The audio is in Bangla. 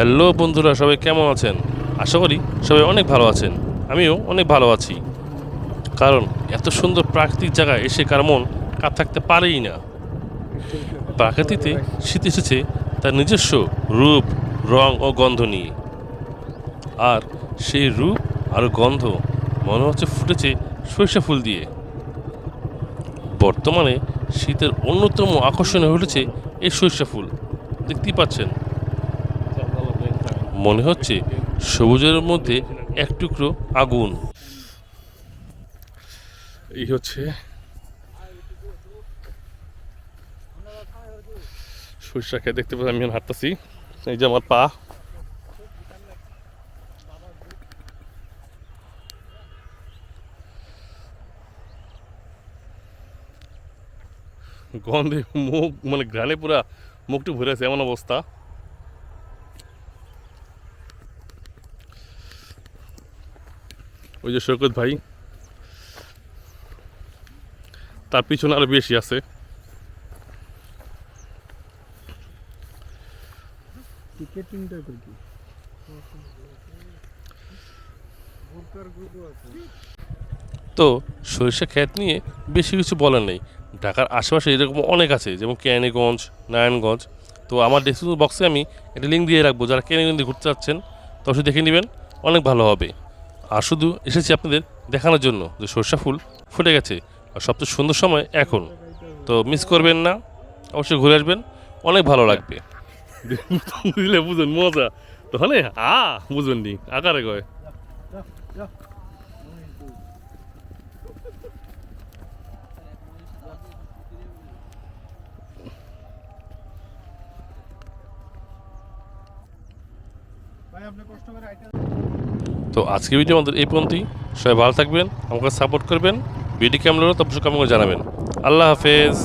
হ্যালো বন্ধুরা, সবাই কেমন আছেন? আশা করি সবাই অনেক ভালো আছেন। আমিও অনেক ভালো আছি। কারণ এত সুন্দর প্রাকৃতিক জায়গায় এসে কার মন কার থাকতে পারেই না। প্রাকৃতিতে শীত এসেছে তার নিজস্ব রূপ, রং ও গন্ধ নিয়ে। আর সেই রূপ আর গন্ধ মনে হচ্ছে ফুটেছে সরিষা ফুল দিয়ে। বর্তমানে শীতের অন্যতম আকর্ষণ উঠেছে এই সরিষা ফুল। দেখতেই পাচ্ছেন। মনে হচ্ছে সবুজের মধ্যে এক টুকরো আগুন। এই হচ্ছে সরিষা খেয়ে দেখতে পাচ্ছি আমি হাঁটতেছি। এই যে আমার পা। গন্ধে মুখ মানে ঘ্রাণে পুরা মুখটু ভরে আছে, এমন অবস্থা। ওই যে সৈকত ভাই তার পিছনে আরও বেশি আছে। তো সরিষা ক্ষেত নিয়ে বেশি কিছু বলার নেই। ঢাকার আশেপাশে এরকম অনেক আছে যেমন কেরানীগঞ্জ নারায়ণগঞ্জ। তো আমার ডেসক্রিপশন বক্সে আমি একটা লিঙ্ক দিয়ে রাখব যারা কেরানীগঞ্জ দিয়ে ঘুরতে যাচ্ছেন তো অবশ্যই দেখে নেবেন অনেক ভালো হবে। আর শুধু এসেছি আপনাদের দেখানোর জন্য যে সরষা ফুল ফুটে গেছে আর সবচেয়ে সুন্দর সময় এখন। তো মিস করবেন না, অবশ্যই ঘুরে আসবেন, অনেক ভালো লাগবে। বুঝলে বুঝুন, মজা। তাহলে আ বুঝবেন নি, আকারে কয়। আপনি কষ্ট করে তো আজকে ভিডিও আমাদের এই পর্যন্তই। সবাই ভালো থাকবেন, আমাকে সাপোর্ট করবেন ভিডিও কেমন হলো আমাকে জানাবেন। আল্লাহ হাফেজ।